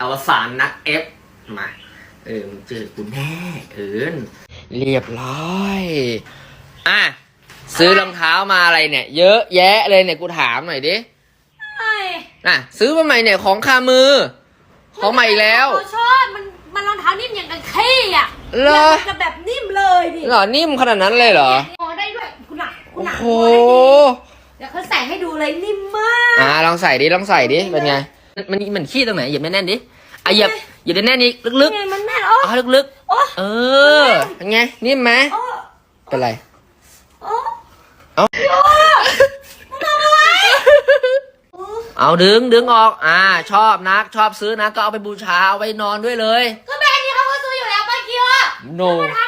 อวสานนักเอฟมา เออมึงเจอกูแน่เอินเรียบร้อย อะ ซื้อรองเท้ามาอะไรเนี่ย เยอะแยะเลยเนี่ยกูถามหน่อยดิไม่น่ะ ซื้อมาใหม่เนี่ยของคามือ ของใหม่อีกแล้ว เราชอบมันมันรองเท้านิ่มอย่างกับขี้อะเหรอนี่ยมันจะแบบนิ่มเลยดิเหรอนิ่มขนาดนั้นเลยเหรอ งอได้ด้วยคุณหนักคุณโอ้หนักโหงอได้ดีเดี๋ยวเขาใส่ให้ดูเลยนิ่มมาก อ่าลองใส่ดิลองใส่ดิเป็นไง มันมันขี้ตรงไหนเหยียบแน่นๆดิอะเหยียบเหยียบแน่นๆอีกลึกไงมันแน่นโอ้ๆอ๋อลึกโอ้ๆ เออเป็นไงนิ่มไหมโอ้เป็นไรโอ้เอามันทำอะไรโอ้เอาดึงดึงออก อ่า ชอบนักชอบซื้อนะก็เอาไปบูชาเอาไว้นอนด้วยเลย ก็แบรนด์นี้เขาก็ซื้ออยู่แล้วเมื่อกี้ว่าโนมันทำอะไร